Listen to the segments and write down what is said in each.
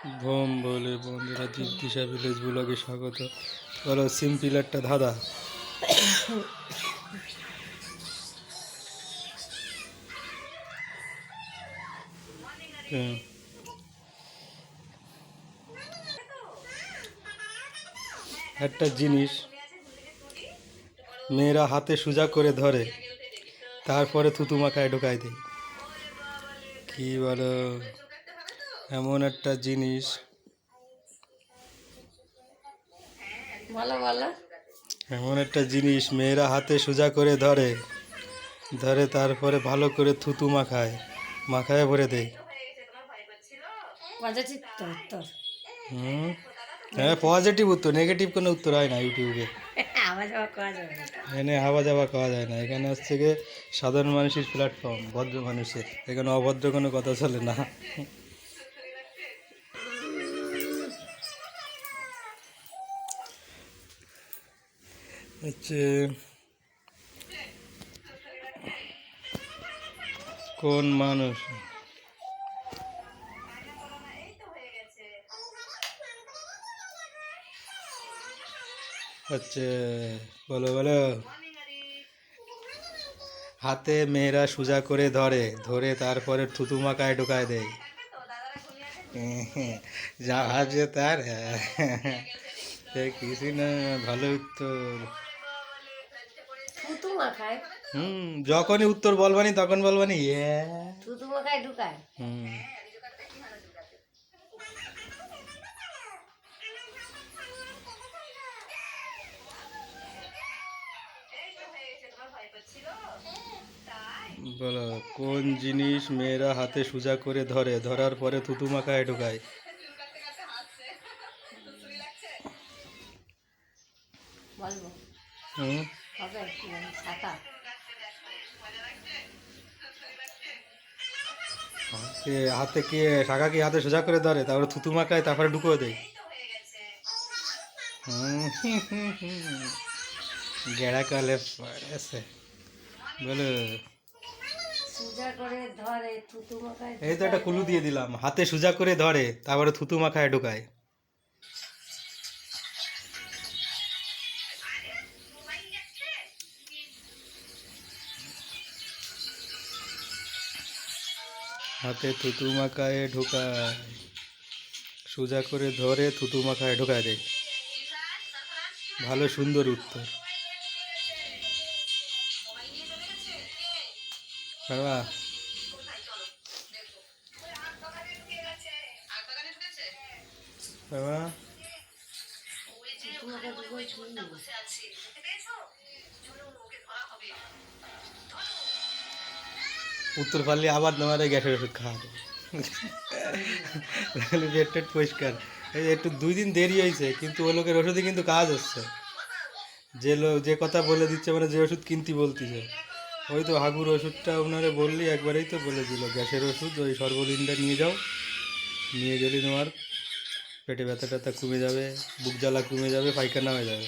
Vom বলে বন্ধুরা দিশা village ব্লগে স্বাগত। বলো সিম্পল একটা ধাঁধা। একটা জিনিস মেয়েরা হাতে সোজা করে ধরে, তারপরে থুতু মাখায় ঢোকায় দেয়। কি বলো? এমন একটা জিনিস। বলো বলো। এমন একটা জিনিস মেয়েরা হাতে সোজা করে ধরে ধরে তারপরে ভালো করে থুতু মাখায় মাখায় ভরে দেয়। হুম? হ্যাঁ পজিটিভ উত্তর নেগেটিভ কোনো উত্তর হয় না ইউটিউবে। এখানে হাওয়া যাওয়া খাওয়া যায় না। এখানে হচ্ছে গিয়ে সাধারণ মানুষের প্ল্যাটফর্ম ভদ্র মানুষের। এখানে অভদ্র কোনো কথা চলে না। হচ্ছে কোন মানুষ? হচ্ছে, বলো বলো। হাতে মেয়েরা সোজা করে ধরে ধরে তারপরে থুতু মাকায় ঢোকায় দেয়। যা ভাবছে তার কিছু না ভালো উত্তর মাখায়? হুম যখনই উত্তর বলবানি তখন বলবানি ইয়ে থুতু মাখায় ঢুকায়। হুম। বলো কোন জিনিস মেয়েরা হাতে সোজা করে ধরে? ধরার পরে থুতু মাখায় ঢোকায়। বলব। হুম? হবে? ছাতা। সে হাতে কি শাখা কি হাতে সোজা করে ধরে তারপরে থুতু মাখায় তারপরে ঢুকো দেয়। হুম, গেড়া কালে বলো এই তো একটা কুলু দিয়ে দিলাম। হাতে সোজা করে ধরে তারপরে থুতু মাখায় ঢোকায়। হাতে থুতু মাখায় ঢোকায়। সোজা করে ধরে থুতু মাখায় ঢোকায় দেয় ভালো সুন্দর উত্তর। বাবা। বাবা। উত্তর পারলে আবার তোমার গ্যাসের ওষুধ খাওয়াবে। তাহলে পেট টেট পরিষ্কার। এই একটু দুই দিন দেরি হয়েছে, কিন্তু ওই লোকের ওষুধে কিন্তু কাজ হচ্ছে। যে লোক যে কথা বলে দিচ্ছে মানে যে ওষুধ কিনতে বলতেছে। ওই তো হাগুর ওষুধটা ওনারে বললি, একবারেই তো বলে দিল, গ্যাসের ওষুধ, ওই সর্বলিনটা নিয়ে যাও। নিয়ে গেলে তোমার পেটে ব্যথা ট্যাথা কমে যাবে, বুক জ্বালা কমে যাবে, পায়খানা হয়ে যাবে।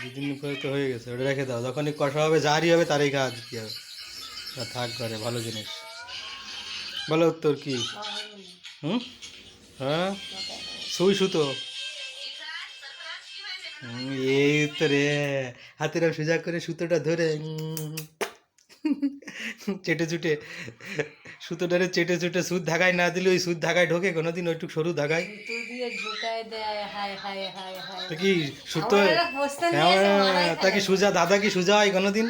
দুদিন পরে তো হয়ে গেছে, ওটা রেখে দাও। যখনই কষা হবে, যারই হবে, তারই খাওয়া দিতে হবে? থাক ঘরে ভালো জিনিস। বলো উত্তর কি? হুম? হ্যাঁ? সুই সুতো। এই উত্তরে হাতের সোজা করে সুতোটা ধরে চেটে চুটে। সুতোটারে চেটে চুটে সুদ ধাগায় না দিলে ওই সুদ ধাগায় ঢোকে কোনোদিন ওইটুক সরু ধাগায়। কি সুতো? হ্যাঁ, তা কি সুজা দাদা কি সুজা হয় কোনোদিন?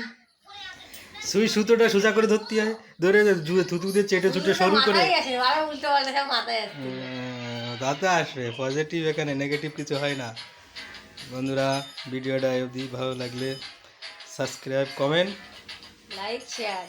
সুই সুতোটা সোজা করে ধরতে হয়। ধরে জুয়ে থুতু দিয়ে চেটে ছুটে শুরু করে। দাদা আসবে পজিটিভ এখানে নেগেটিভ কিছু হয় না। বন্ধুরা ভিডিওটা অবধি ভালো লাগলে সাবস্ক্রাইব কমেন্ট লাইক শেয়ার